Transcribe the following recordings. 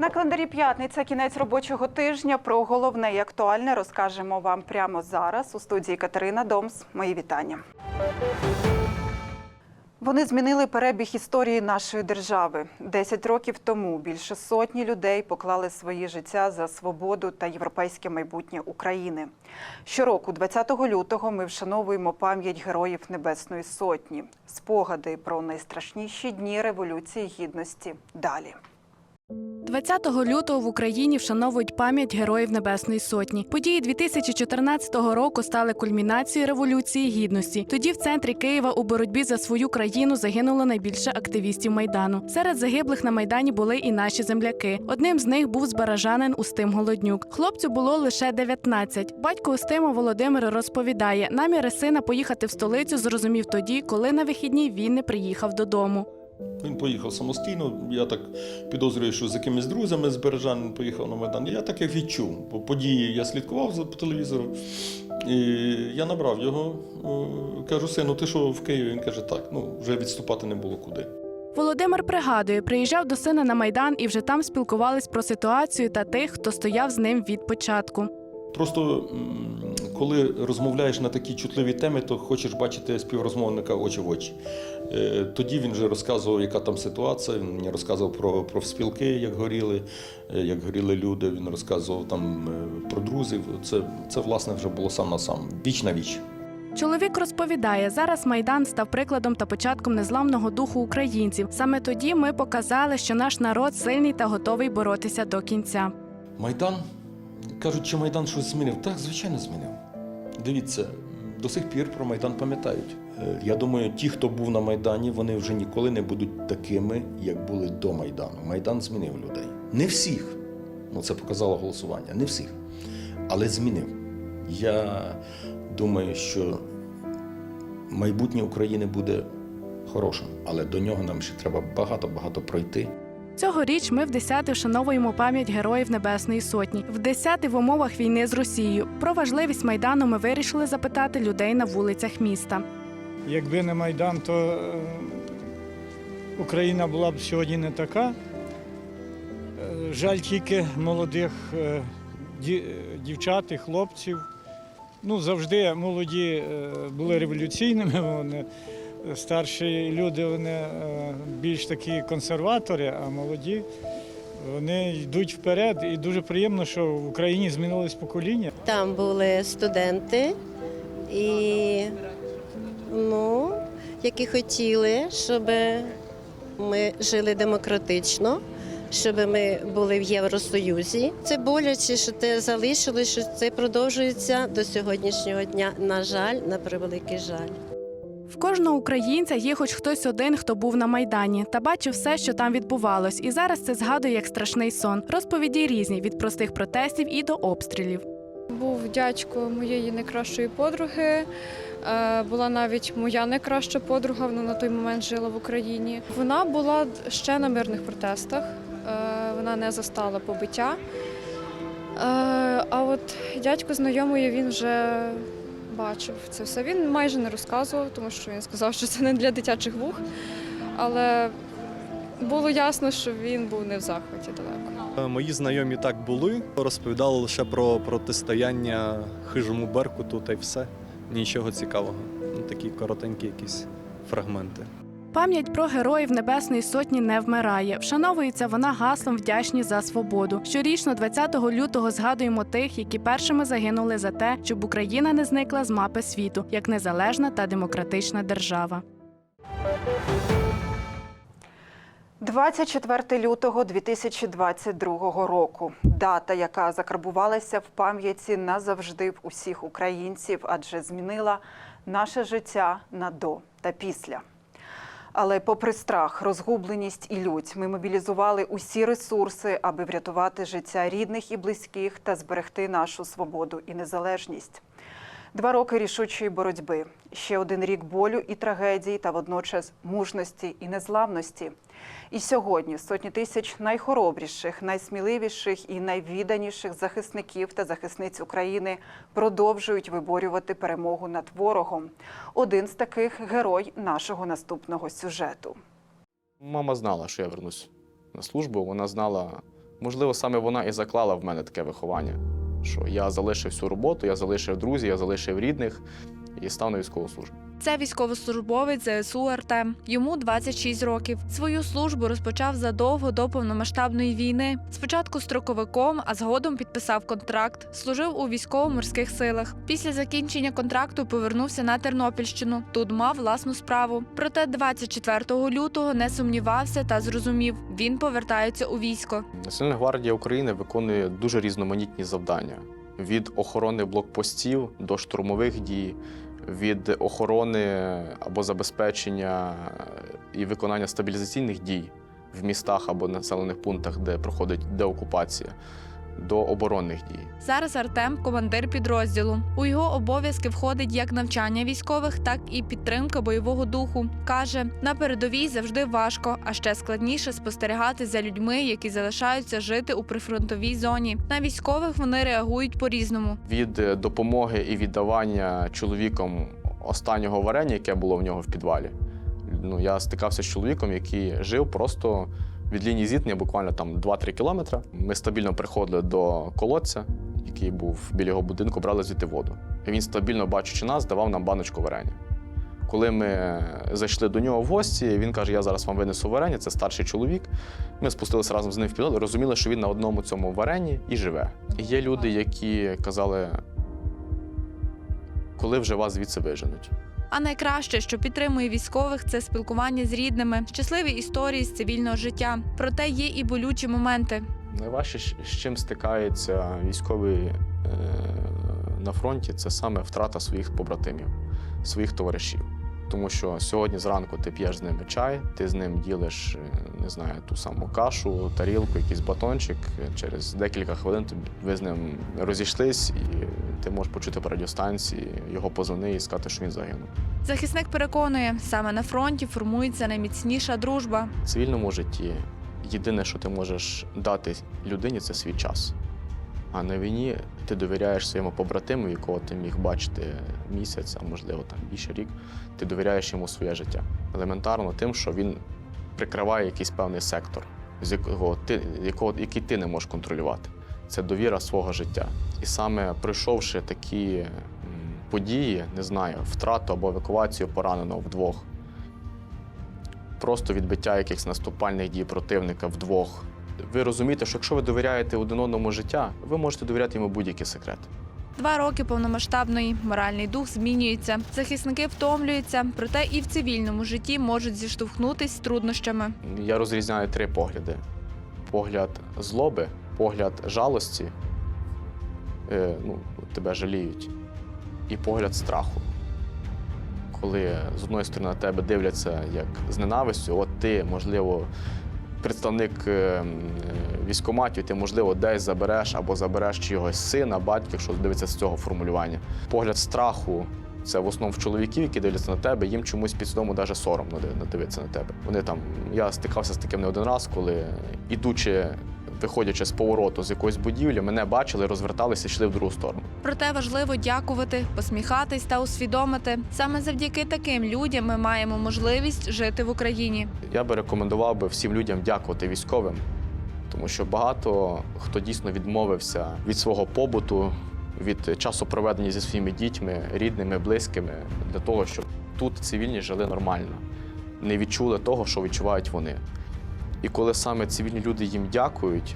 На календарі п'ятниця, кінець робочого тижня. Про головне і актуальне розкажемо вам прямо зараз. У студії Катерина Домс. Мої вітання. Вони змінили перебіг історії нашої держави. Десять років тому більше сотні людей поклали свої життя за свободу та європейське майбутнє України. Щороку, 20 лютого, ми вшановуємо пам'ять героїв Небесної Сотні, спогади про найстрашніші дні Революції Гідності. Далі. 20 лютого в Україні вшановують пам'ять героїв Небесної Сотні. Події 2014 року стали кульмінацією революції гідності. Тоді в центрі Києва у боротьбі за свою країну загинуло найбільше активістів майдану. Серед загиблих на майдані були і наші земляки. Одним з них був збаражанин Устим Голоднюк. Хлопцю було лише 19. Батько Устима Володимир розповідає, наміри сина поїхати в столицю зрозумів тоді, коли на вихідні він не приїхав додому. Він поїхав самостійно. Я так підозрюю, що з якимись друзями з Бережан поїхав на Майдан. Я так як відчув. Бо події я слідкував по телевізору. І я набрав його. е, Кажу, сину, ти що в Києві? Він каже, так, ну вже відступати не було куди. Володимир пригадує, приїжджав до сина на майдан і вже там спілкувались про ситуацію та тих, хто стояв з ним від початку. Просто коли розмовляєш на такі чутливі теми, то хочеш бачити співрозмовника очі в очі. Е, Тоді він вже розказував, яка там ситуація. Він мені розказував про профспілки, як горіли, е, як горіли люди. Він розказував там е, про друзів. Це, це власне вже було сам на сам, віч на віч. Чоловік розповідає, зараз майдан став прикладом та початком незламного духу українців. Саме тоді ми показали, що наш народ сильний та готовий боротися до кінця. Майдан. Кажуть, чи Майдан щось змінив? Так, звичайно, змінив. Дивіться, до сих пір про Майдан пам'ятають. Е, Я думаю, ті, хто був на Майдані, вони вже ніколи не будуть такими, як були до Майдану. Майдан змінив людей. Не всіх. Ну, це показало голосування. Не всіх. Але змінив. Я думаю, що майбутнє України буде хорошим, але до нього нам ще треба багато-багато пройти. Цьогоріч ми в 10 вшановуємо пам'ять героїв Небесної Сотні. В 10 в умовах війни з Росією. Про важливість майдану ми вирішили запитати людей на вулицях міста. Якби не Майдан, то е, Україна була б сьогодні не така. Е, Жаль тільки молодих е, ді- дівчат і хлопців. Ну, завжди молоді були революційними, вони старші люди вони е, більш такі консерватори, а молоді вони йдуть вперед. І дуже приємно, що в Україні змінилось покоління. Там були студенти, і, ну, які хотіли, щоб ми жили демократично, щоб ми були в Євросоюзі. Це боляче, що це залишилось, що це продовжується до сьогоднішнього дня. На жаль, на превеликий жаль. В кожного українця є хоч хтось один, хто був на майдані та бачив все, що там відбувалось, і зараз це згадує як страшний сон. Розповіді різні від простих протестів і до обстрілів. Був дядько моєї найкращої подруги. е, Була навіть моя найкраща подруга, вона на той момент жила в Україні. Вона була ще на мирних протестах, е, вона не застала побиття. Е, А от дядько знайомої він вже бачив це все. Він майже не розказував, тому що він сказав, що це не для дитячих вух. Але було ясно, що він був не в захваті далеко. Е, Мої знайомі так були, розповідали лише про протистояння хижому Беркуту та й все. Нічого цікавого. Ну, такі коротенькі якісь фрагменти. Пам'ять про героїв Небесної Сотні не вмирає. Вшановується вона гаслом вдячні за свободу. Щорічно, 20 лютого, згадуємо тих, які першими загинули за те, щоб Україна не зникла з мапи світу як незалежна та демократична держава. 24 лютого 2022 року. Дата, яка закарбувалася в пам'яті назавжди в усіх українців, адже змінила наше життя на до та після. Але попри страх, розгубленість і лють, ми мобілізували усі ресурси, аби врятувати життя рідних і близьких та зберегти нашу свободу і незалежність. Два роки рішучої боротьби, ще один рік болю і трагедії, та водночас мужності і незламності. І сьогодні сотні тисяч найхоробріших, найсміливіших і найвіданіших захисників та захисниць України продовжують виборювати перемогу над ворогом. Один з таких герой нашого наступного сюжету. Мама знала, що я вернусь на службу. Вона знала, можливо, саме вона і заклала в мене таке виховання, що я залишив всю роботу, я залишив друзів, я залишив рідних і став на військову службу. Це військовослужбовець ЗСУ Артем. Йому 26 років. Свою службу розпочав задовго до повномасштабної війни. Спочатку строковиком, а згодом підписав контракт. Служив у військово-морських силах. Після закінчення контракту повернувся на Тернопільщину. Тут мав власну справу. Проте 24 лютого не сумнівався та зрозумів, він повертається у військо. Національна гвардія України виконує дуже різноманітні завдання: від охорони блокпостів до штурмових дій, від охорони або забезпечення і виконання стабілізаційних дій в містах або населених пунктах, де проходить деокупація, до оборонних дій. Зараз Артем командир підрозділу. У його обов'язки входить як навчання військових, так і підтримка бойового духу. Каже, на передовій завжди важко, а ще складніше спостерігати за людьми, які залишаються жити у прифронтовій зоні. На військових вони реагують по-різному. від е, допомоги і віддавання чоловіком останнього варення, яке було в нього в підвалі. Ну, я стикався з чоловіком, який жив просто від лінії зіткнення, буквально там 2-3 кілометри. Ми стабільно приходили до колодця, який був біля його будинку, брали звідти воду. І він стабільно, бачучи нас, давав нам баночку варення. Коли ми зайшли до нього в гості, він каже: Я зараз вам винесу варення, це старший чоловік. Ми спустилися разом з ним в підвал, і розуміли, що він на одному цьому варенні і живе. І Є люди, які казали, коли вже вас звідси виженуть. А найкраще, що підтримує військових, це спілкування з рідними, щасливі історії з цивільного життя. Проте є і болючі моменти. Найважче, з чим стикаються військові е, на фронті, це саме втрата своїх побратимів, своїх товаришів. Тому що сьогодні зранку ти п'єш з ними чай, ти з ним ділиш, е, не знаю, ту саму кашу, тарілку, якийсь батончик. Через декілька хвилин ви з ним розійшлись, і ти можеш почути по радіостанції його позвони і сказати, що він загинув. Захисник переконує, саме на фронті формується найміцніша дружба. В цивільному житті єдине, що ти можеш дати людині, це свій час. А на війні ти довіряєш своєму побратиму, якого ти міг бачити місяць, а можливо там більше рік. Ти довіряєш йому своє життя. Елементарно тим, що він прикриває якийсь певний сектор, з якого ти, якого, який ти не можеш контролювати. Це довіра свого життя. І саме пройшовши такі події, не знаю, втрату або евакуацію пораненого вдвох, просто відбиття якихось наступальних дій противника вдвох. Ви розумієте, що якщо ви довіряєте один одному життя, ви можете довіряти йому будь-які секрети. Два роки повномасштабної моральний дух змінюється. Захисники втомлюються, проте і в цивільному житті можуть зіштовхнутись з труднощами. Я розрізняю три погляди: погляд злоби, погляд жалості, е, ну, тебе жаліють, і погляд страху. Коли з одної сторони на тебе дивляться як з ненавистю, от ти, можливо, представник військоматів, е, військкоматів, ти, можливо, десь забереш або забереш чогось сина, батька, якщо дивиться з цього формулювання. Погляд страху це в основному в чоловіків, які дивляться на тебе, їм чомусь підсвідомо навіть соромно див- дивитися на тебе. Вони там, я стикався з таким не один раз, коли ідучи, виходячи з повороту з якоїсь будівлі, мене бачили, розверталися йшли в другу сторону. Проте важливо дякувати, посміхатись та усвідомити. Саме завдяки таким людям ми маємо можливість жити в Україні. Я би рекомендував би всім людям дякувати військовим, тому що багато хто дійсно відмовився від свого побуту, від часу проведення зі своїми дітьми, рідними, близькими, для того, щоб тут цивільні жили нормально, не відчули того, що відчувають вони. І коли саме цивільні люди їм дякують,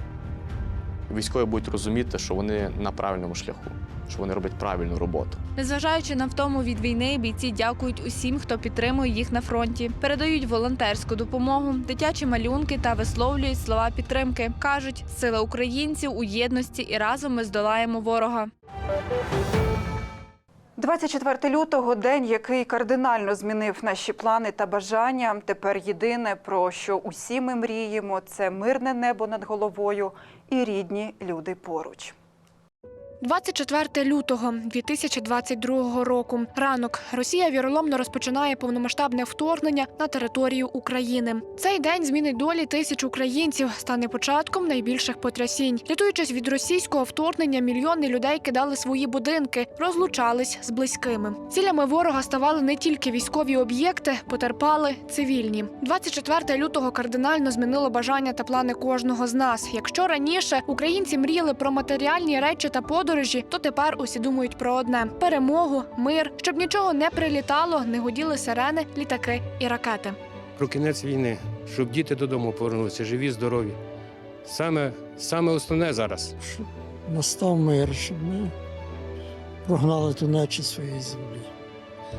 військові будуть розуміти, що вони на правильному шляху, що вони роблять правильну роботу. Незважаючи на втому від війни, бійці дякують усім, хто підтримує їх на фронті, передають волонтерську допомогу, дитячі малюнки та висловлюють слова підтримки. кажуть, сила українців у єдності і разом ми здолаємо ворога. 24 лютого день, який кардинально змінив наші плани та бажання. Тепер єдине, про що усі ми мріємо, це мирне небо над головою і рідні люди поруч. 24 лютого 2022 року. Ранок Росія віроломно розпочинає повномасштабне вторгнення на територію України. Цей день змінить долі тисяч українців, стане початком найбільших потрясінь. Рятуючись від російського вторгнення, мільйони людей кидали свої будинки, розлучались з близькими. Цілями ворога ставали не тільки військові об'єкти, потерпали цивільні. 24 лютого кардинально змінило бажання та плани кожного з нас. Якщо раніше українці мріяли про матеріальні речі та подорожі, то тепер усі думають про одне: перемогу, мир, щоб нічого не прилітало, не гуділи сирени, літаки і ракети. про кінець війни, щоб діти додому повернулися, живі, здорові. Саме, саме основне зараз. Щоб настав мир, щоб ми прогнали ту нечість своєї землі.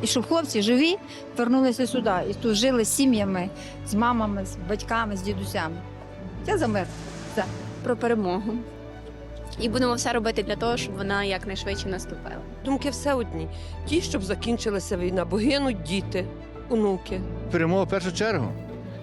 І щоб хлопці живі вернулися сюди і тут жили з сім'ями, з мамами, з батьками, з дідусями. Я за мир. про перемогу. І будемо все робити для того, щоб вона якнайшвидше наступила. Думки все одні. Ті, щоб закінчилася війна, бо гинуть діти, онуки. Перемога в першу чергу.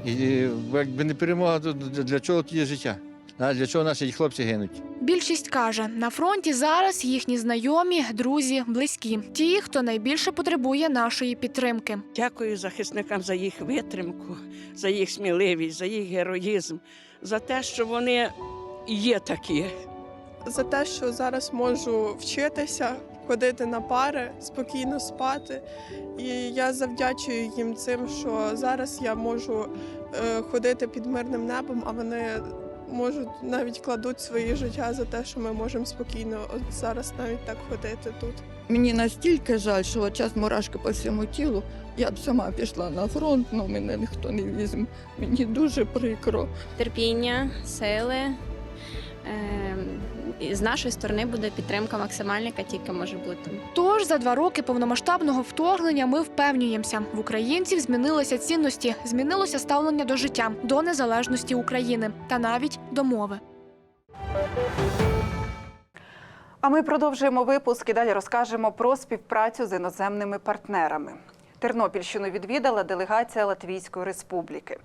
І і якби не перемога, то для для чого тоді життя? А для чого наші хлопці гинуть? Більшість каже, на фронті зараз їхні знайомі, друзі, близькі, ті, хто найбільше потребує нашої підтримки. Дякую захисникам за їх витримку, за їх сміливість, за їх героїзм, за те, що вони є такі. За те, що зараз можу вчитися, ходити на пари, спокійно спати. І я завдячую їм цим, що зараз я можу е, ходити під мирним небом, а вони можуть навіть кладуть свої життя за те, що ми можемо спокійно от зараз навіть так ходити тут. Мені настільки жаль, що от час мурашки по всьому тілу. Я б сама пішла на фронт, але мене ніхто не візьме. Мені дуже прикро. Терпіння, сили. Ем, і з нашої сторони буде підтримка максимальна, яка тільки може бути. Тож за два роки повномасштабного вторгнення ми впевнюємося, в українців змінилися цінності, змінилося ставлення до життя, до незалежності України та навіть до мови. А ми продовжуємо випуск і далі розкажемо про співпрацю з іноземними партнерами. Тернопільщину відвідала делегація Латвійської республіки.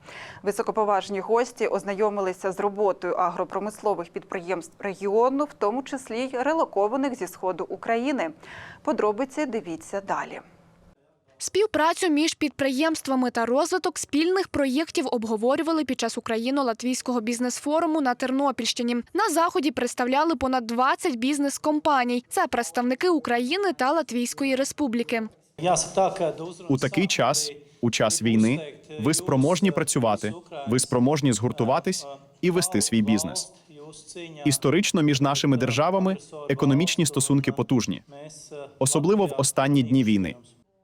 Високоповажні гості ознайомилися з роботою агропромислових підприємств регіону, в тому числі й релокованих зі сходу України. Подробиці дивіться далі. Співпрацю між підприємствами та розвиток спільних проєктів обговорювали під час україно-латвійського бізнес-форуму на Тернопільщині. На заході представляли понад 20 бізнес-компаній. Це представники України та Латвійської республіки. У такий час, у час війни, ви спроможні працювати, ви спроможні згуртуватись і вести свій бізнес. Історично між нашими державами економічні стосунки потужні, особливо в останні дні війни.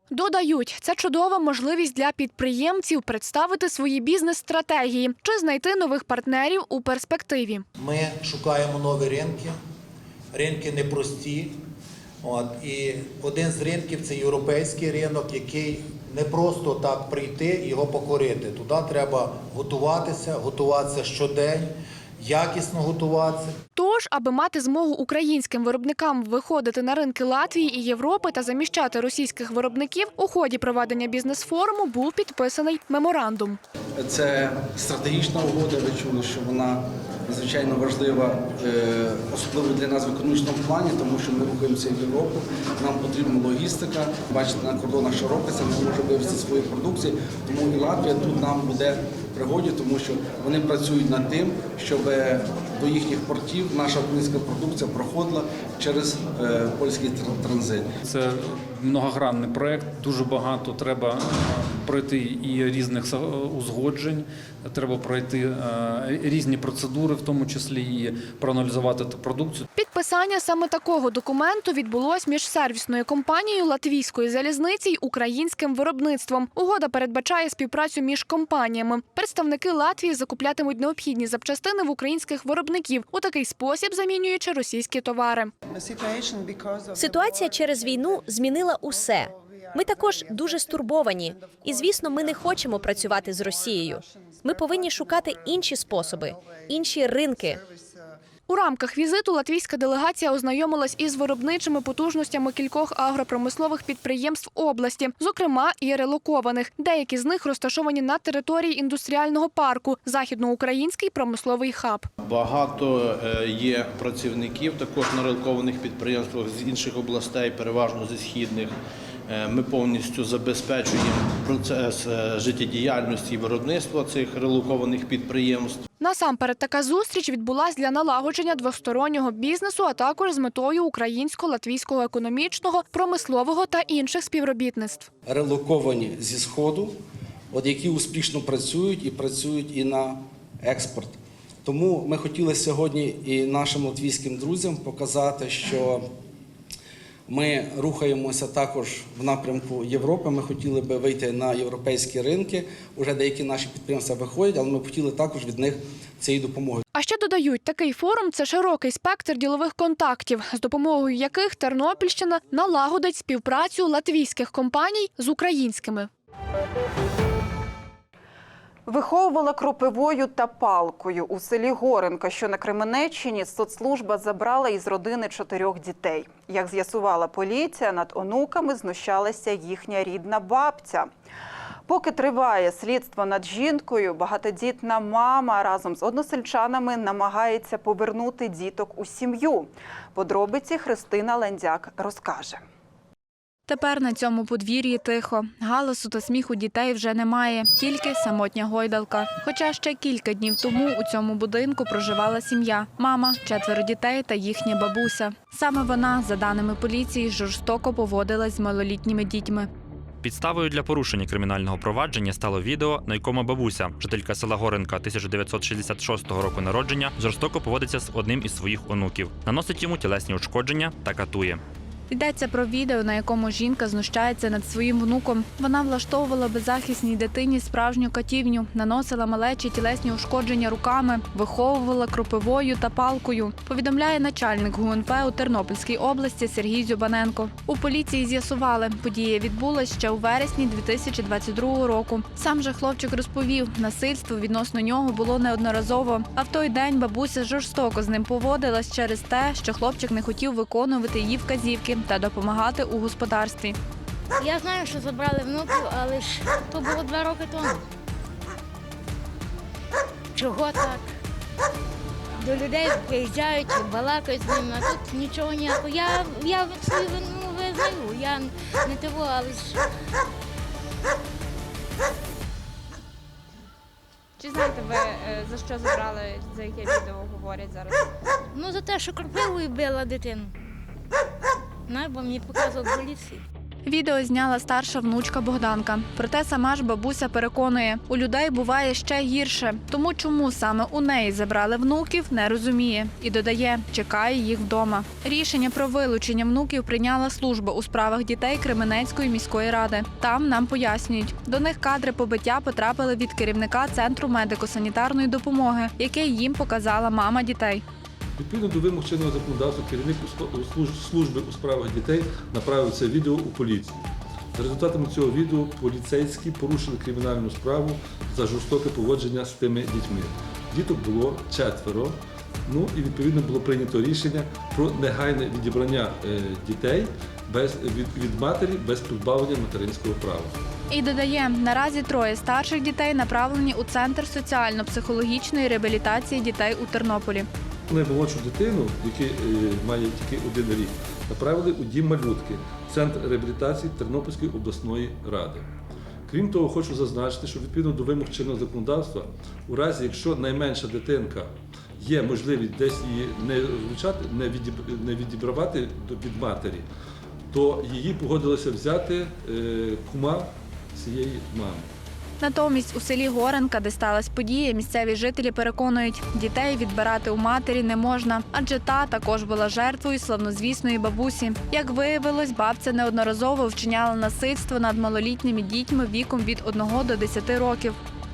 Додають, це чудова можливість для підприємців представити свої бізнес-стратегії чи знайти нових партнерів у перспективі. Ми шукаємо нові ринки. Ринки непрості. От, і один з ринків це європейський ринок, який не просто так прийти і його покорити. Туди треба готуватися, готуватися щодень, якісно готуватися. Тож, аби мати змогу українським виробникам виходити на ринки Латвії і Європи та заміщати російських виробників, у ході проведення бізнес-форуму був підписаний меморандум. Це стратегічна угода. Ви чули, що вона надзвичайно важлива, е, особливо для нас в економічному плані, тому що ми рухаємося в Європу. Нам потрібна логістика. Бачите, на кордонах що робиться, ми можемо вивезти свою продукцію. Тому і Латвія тут нам буде пригоді, тому що вони працюють над тим, щоб до їхніх портів наша українська продукція проходила через е, польський транзит. Це многогранний проект. Дуже багато треба е, пройти і різних са- узгоджень. Треба пройти е, різні процедури, в тому числі і проаналізувати ту продукцію. Підписання саме такого документу відбулось між сервісною компанією Латвійської залізниці й українським виробництвом. Угода передбачає співпрацю між компаніями. Представники Латвії закуплятимуть необхідні запчастини в українських виробників у такий спосіб, замінюючи російські товари. Ситуація через війну змінила усе. Ми також дуже стурбовані, і звісно, ми не хочемо працювати з Росією. Ми повинні шукати інші способи, інші ринки. У рамках візиту латвійська делегація ознайомилась із виробничими потужностями кількох агропромислових підприємств області, зокрема і релокованих. Деякі з них розташовані на території індустріального парку Західноукраїнський промисловий хаб. Багато е, є працівників також на релокованих підприємствах з інших областей, переважно зі східних. Е, Ми повністю забезпечуємо процес е, життєдіяльності і виробництва цих релокованих підприємств. Насамперед, така зустріч відбулась для налагодження двостороннього бізнесу, а також з метою українсько-латвійського економічного, промислового та інших співробітництв. Релоковані зі Сходу, от які успішно працюють і працюють і на експорт. Тому ми хотіли сьогодні і нашим латвійським друзям показати, що ми рухаємося також в напрямку Європи. Ми хотіли би вийти на європейські ринки. Уже деякі наші підприємства виходять, але ми б хотіли також від них цієї допомоги. А ще додають, такий форум це широкий спектр ділових контактів, з допомогою яких Тернопільщина налагодить співпрацю латвійських компаній з українськими. Виховувала кропивою та палкою у селі Горенка, що на Кременеччині, соцслужба забрала із родини чотирьох дітей. Як з'ясувала поліція, над онуками знущалася їхня рідна бабця. Поки триває слідство над жінкою, багатодітна мама разом з односельчанами намагається повернути діток у сім'ю. Подробиці Христина Лендяк розкаже. Тепер на цьому подвір'ї тихо. Галасу та сміху дітей вже немає, тільки самотня гойдалка. Хоча ще кілька днів тому у цьому будинку проживала сім'я: мама, четверо дітей та їхня бабуся. Саме вона, за даними поліції, жорстоко поводилась з малолітніми дітьми. Підставою для порушення кримінального провадження стало відео, на якому бабуся, жителька села Горенка 1966 року народження, жорстоко поводиться з одним із своїх онуків, наносить йому тілесні ушкодження та катує. Йдеться про відео, на якому жінка знущається над своїм внуком. Вона влаштовувала беззахисній дитині справжню катівню, наносила малечі тілесні ушкодження руками, виховувала кропивою та палкою. Повідомляє начальник ГУНП у Тернопільській області Сергій Зюбаненко. У поліції з'ясували, подія відбулась ще у вересні 2022 року. Сам же хлопчик розповів, насильство відносно нього було неодноразово. А в той день бабуся жорстоко з ним поводилась через те, що хлопчик не хотів виконувати її вказівки та допомагати у господарстві. Я знаю, що забрали внуків, але ж то було два роки тому. Чого так? До людей приїжджають, балакають з ними, а тут нічого ніякого. Я, я свою вину визнаю, я не того, але ж Чи знаєте ви, е, за що забрали, за яке відео говорять зараз? ну за те, що кропивою била дитину. Знаю, мені показував поліції. Відео зняла старша внучка Богданка. Проте сама ж бабуся переконує, у людей буває ще гірше. Тому чому саме у неї забрали внуків, не розуміє і додає, чекає їх вдома. Рішення про вилучення внуків прийняла служба у справах дітей Кременецької міської ради. Там нам пояснюють, до них кадри побиття потрапили від керівника центру медико-санітарної допомоги, яке їм показала мама дітей. Відповідно до вимог чинного законодавства, керівник служби у справах дітей направив це відео у поліцію. За результатами цього відео поліцейські порушили кримінальну справу за жорстоке поводження з тими дітьми. Діток було четверо. Ну і відповідно було прийнято рішення про негайне відібрання е, дітей без від, від матері без позбавлення материнського права. І додає, наразі троє старших дітей направлені у центр соціально-психологічної реабілітації дітей у Тернополі. Наймолодшу дитину, який е, має тільки один рік, направили у дім малютки, центр реабілітації Тернопільської обласної ради. Крім того, хочу зазначити, що відповідно до вимог чинного законодавства, у разі, якщо найменша дитинка є можливість десь її не розлучати, не відібравати від матері, то її погодилося взяти е, кума цієї мами. Натомість у селі Горенка, де сталася подія, місцеві жителі переконують, дітей відбирати у матері не можна, адже та також була жертвою славнозвісної бабусі. Як виявилось, бабця неодноразово вчиняла насильство над малолітніми дітьми віком від 1 до 10 років.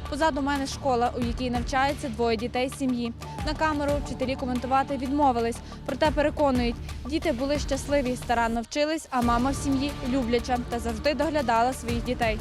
Позаду мене школа, у якій навчається двоє дітей з сім'ї. На камеру вчителі коментувати відмовились, проте переконують, діти були щасливі, старанно вчились, а мама в сім'ї любляча та завжди доглядала своїх дітей.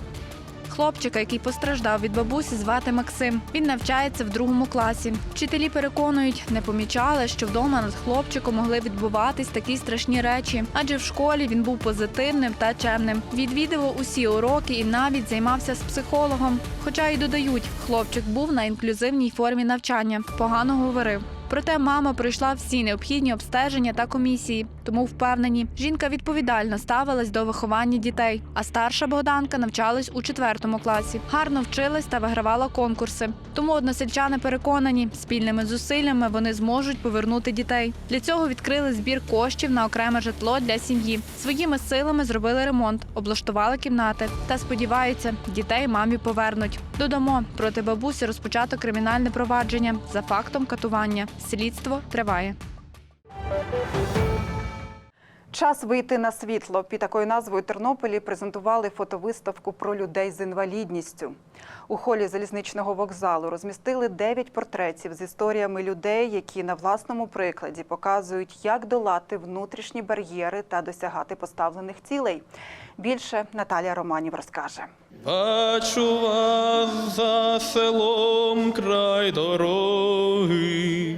Хлопчика, який постраждав від бабусі, звати Максим. Він навчається в другому класі. Вчителі переконують, не помічали, що вдома над хлопчиком могли відбуватись такі страшні речі, адже в школі він був позитивним та чемним. Відвідував усі уроки і навіть займався з психологом. Хоча й додають, хлопчик був на інклюзивній формі навчання, погано говорив. Проте мама пройшла всі необхідні обстеження та комісії, тому впевнені, жінка відповідально ставилась до виховання дітей. А старша Богданка навчалась у четвертому класі, гарно вчилась та вигравала конкурси. Тому односельчани переконані, спільними зусиллями вони зможуть повернути дітей. Для цього відкрили збір коштів на окреме житло для сім'ї. Своїми силами зробили ремонт, облаштували кімнати та сподіваються, дітей мамі повернуть. Додамо проти бабусі розпочато кримінальне провадження за фактом катування. Слідство триває. Час вийти на світло. Під такою назвою Тернополі презентували фотовиставку про людей з інвалідністю. У холі залізничного вокзалу розмістили 9 портретів з історіями людей, які на власному прикладі показують, як долати внутрішні бар'єри та досягати поставлених цілей. Більше Наталія Романів розкаже. Бачу вас за селом край дороги.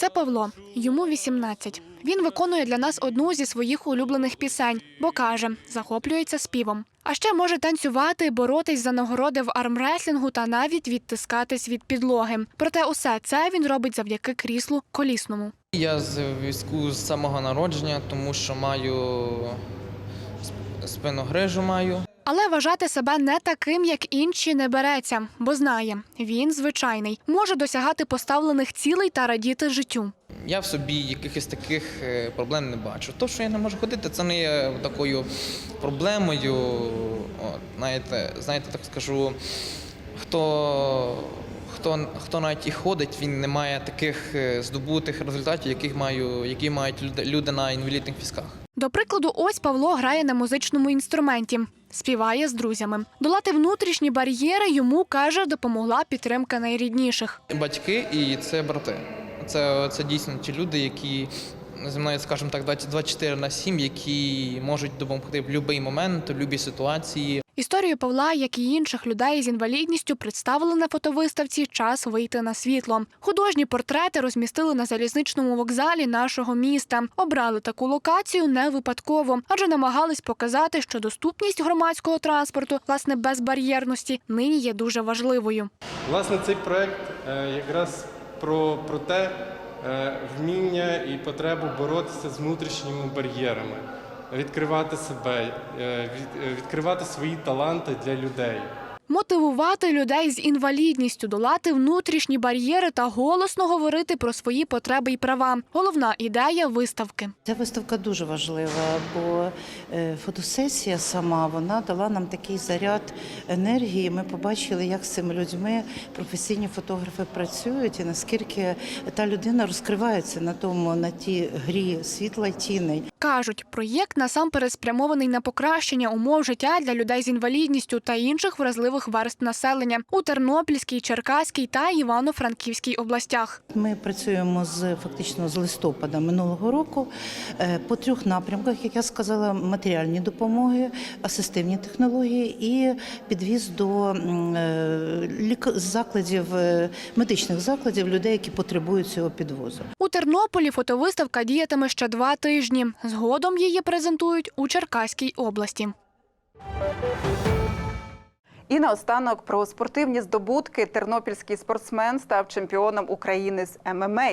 Це Павло. Йому 18. Він виконує для нас одну зі своїх улюблених пісень, бо каже, захоплюється співом. А ще може танцювати, боротись за нагороди в армреслінгу та навіть відтискатись від підлоги. Проте усе це він робить завдяки кріслу колісному. Я з війську з самого народження, тому що маю сп- спиногрижу маю. Але вважати себе не таким, як інші, не береться, бо знає, він звичайний, може досягати поставлених цілей та радіти життю. Я в собі якихось таких е, проблем не бачу. То, що я не можу ходити, це не є такою проблемою. От, знаєте, знаєте, так скажу, хто, хто, хто навіть і ходить, він не має таких е, здобутих результатів, яких маю, які мають люди, люди на інвалідних візках. До прикладу, ось Павло грає на музичному інструменті, співає з друзями. Долати внутрішні бар'єри йому каже, допомогла підтримка найрідніших. Батьки і це брати. Це, це дійсно ті люди, які зі мною, скажімо так, 24 на 7, які можуть допомогти в будь-який момент, в будь-якій ситуації. Історію Павла, як і інших людей з інвалідністю, представили на фотовиставці Час вийти на світло. Художні портрети розмістили на залізничному вокзалі нашого міста. Обрали таку локацію не випадково, адже намагались показати, що доступність громадського транспорту, власне, безбар'єрності, нині є дуже важливою. Власне, цей проект е, якраз про, про те вміння і потребу боротися з внутрішніми бар'єрами, відкривати себе, е, е, відкривати свої таланти для людей. Мотивувати людей з інвалідністю, долати внутрішні бар'єри та голосно говорити про свої потреби і права. Головна ідея виставки. Ця виставка дуже важлива, бо е, фотосесія сама вона дала нам такий заряд енергії. Ми побачили, як з цими людьми професійні фотографи працюють, і наскільки та людина розкривається на тому на тій грі світла й тіней. Кажуть, проєкт насамперед спрямований на покращення умов життя для людей з інвалідністю та інших вразливих верств населення у Тернопільській, Черкаській та Івано-Франківській областях. Ми працюємо з фактично з листопада минулого року е, по трьох напрямках, як я сказала, матеріальні допомоги, асистивні технології і підвіз до е, закладів е, медичних закладів людей, які потребують цього підвозу. У Тернополі фотовиставка діятиме ще два тижні. Згодом її презентують у Черкаській області. І наостанок про спортивні здобутки тернопільський спортсмен став чемпіоном України з ММА.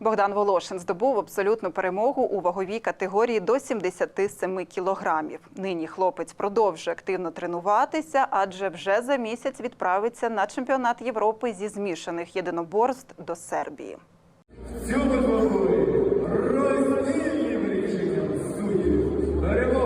Богдан Волошин здобув абсолютну перемогу у ваговій категорії до 77 кілограмів. Нині хлопець продовжує активно тренуватися, адже вже за місяць відправиться на чемпіонат Європи зі змішаних єдиноборств до Сербії. Роздільним рішенням суддів перемогу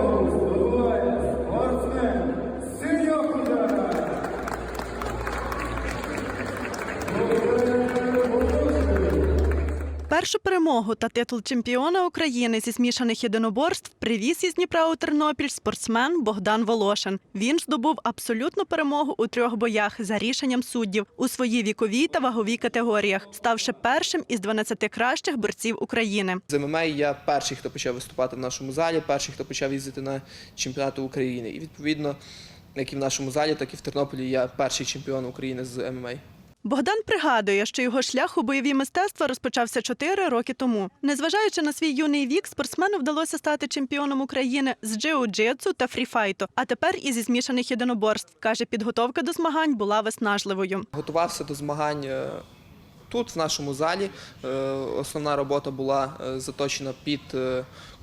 Першу перемогу та титул чемпіона України зі змішаних єдиноборств привіз із Дніпра у Тернопіль спортсмен Богдан Волошин. Він здобув абсолютну перемогу у трьох боях за рішенням суддів у своїй віковій та ваговій категоріях, ставши першим із 12 кращих борців України. З ММА я перший, хто почав виступати в нашому залі, перший, хто почав їздити на чемпіонати України. І відповідно як і в нашому залі, так і в Тернополі я перший чемпіон України з ММА. Богдан пригадує, що його шлях у бойові мистецтва розпочався чотири роки тому. Незважаючи на свій юний вік, спортсмену вдалося стати чемпіоном України з джиу-джитсу та фріфайту, а тепер і зі змішаних єдиноборств. Каже, підготовка до змагань була виснажливою. Готувався до змагань е, тут, в нашому залі. Е, Основна робота була е, заточена під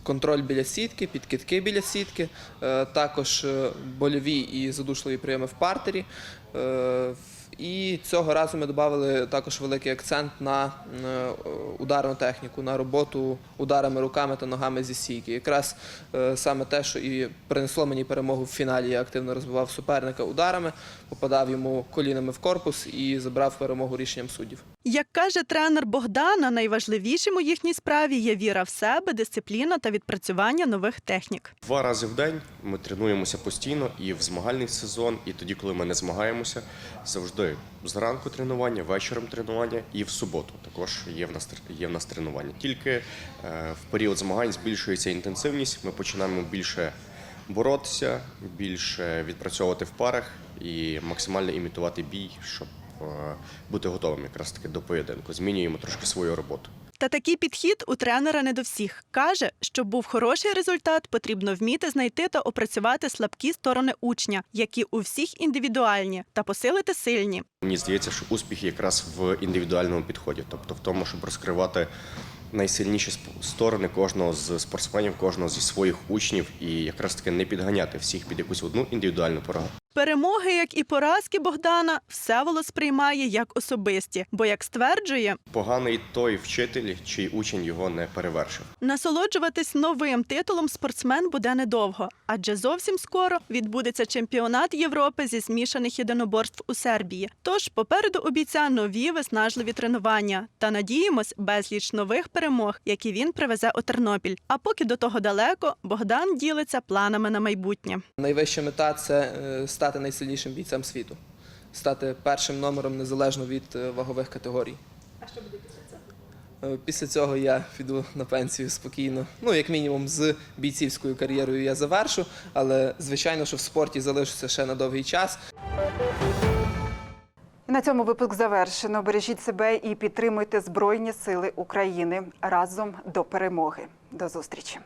контроль біля сітки, під китки біля сітки, також больові і задушливі прийоми в партері. І цього разу ми додали також великий акцент на е, ударну техніку, на роботу ударами руками та ногами зі стійки. Якраз е, саме те, що і принесло мені перемогу в фіналі. Я активно розбивав суперника ударами, попадав йому колінами в корпус і забрав перемогу рішенням суддів. Як каже тренер Богдана, найважливішим у їхній справі є віра в себе, дисципліна та відпрацювання нових технік. Два рази в день ми тренуємося постійно і в змагальний сезон, і тоді, коли ми не змагаємося, завжди зранку тренування, вечором тренування і в суботу також є в нас є в нас тренування. Тільки е, в період змагань збільшується інтенсивність. Ми починаємо більше боротися, більше відпрацьовувати в парах і максимально імітувати бій, щоб е, бути готовим якраз таки до поєдинку. Змінюємо трошки свою роботу. Та такий підхід у тренера не до всіх. Каже, щоб був хороший результат, потрібно вміти знайти та опрацювати слабкі сторони учня, які у всіх індивідуальні, та посилити сильні. Мені здається, що успіх якраз в індивідуальному підході, тобто в тому, щоб розкривати найсильніші сторони кожного з спортсменів, кожного зі своїх учнів, і якраз таки не підганяти всіх під якусь одну індивідуальну пораду. Перемоги, як і поразки Богдана, Всеволод сприймає як особисті, бо, як стверджує, Поганий той вчитель, чий учень його не перевершив. насолоджуватись новим титулом спортсмен буде недовго, адже зовсім скоро відбудеться чемпіонат Європи зі змішаних єдиноборств у Сербії. Тож попереду у бійця нові виснажливі тренування. Та надіємось безліч нових перемог, які він привезе у Тернопіль. А поки до того далеко, Богдан ділиться планами на майбутнє. Найвища мета це е, стати найсильнішим бійцем світу, стати першим номером незалежно від е, вагових категорій. А що буде після цього? Е, Після цього я піду на пенсію спокійно. Ну, як мінімум, з бійцівською кар'єрою я завершу, але звичайно, що в спорті залишуся ще на довгий час. І на цьому випуск завершено. Бережіть себе і підтримуйте Збройні Сили України разом до перемоги. До зустрічі.